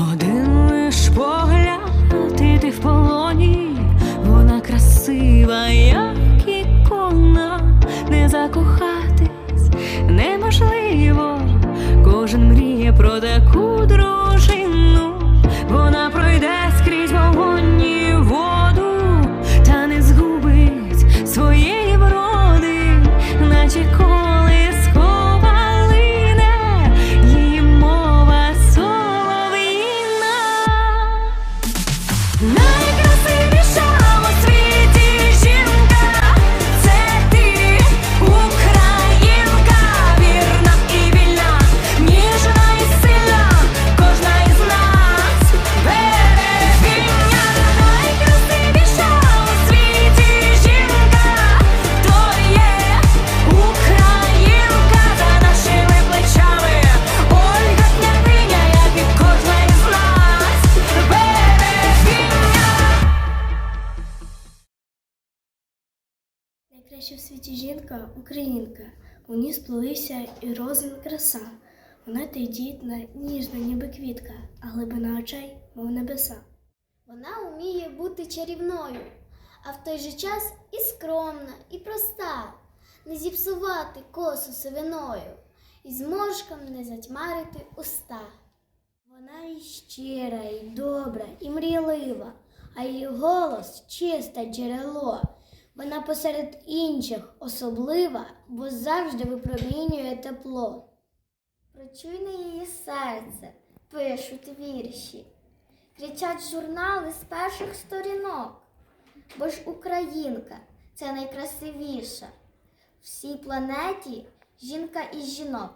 Один лиш погляд, і ти в полоні, вона красива, як ікона, не закохатись неможливо. Кожен мріє про таку дружину, вона пройде скрізь вогонь і воду, та не згубить своєї вроди, наче колискова Найкраща в світі жінка українка. У ній сплелися і розум, краса. Вона тендітна, ніжна, ніби квітка, а глибина очей, мов небеса. Вона вміє бути чарівною, а в той же час і скромна, і проста, не зіпсувати косу сивиною, і зморшком не затьмарити уста. Вона і щира, і добра, і мрійлива, а її голос чисте джерело. Вона посеред інших особлива, бо завжди випромінює тепло. Прочуйне її серце, пишуть вірші, кричать журнали з перших сторінок, бо ж Українка це найкрасивіша. Всій планеті жінка із жінок.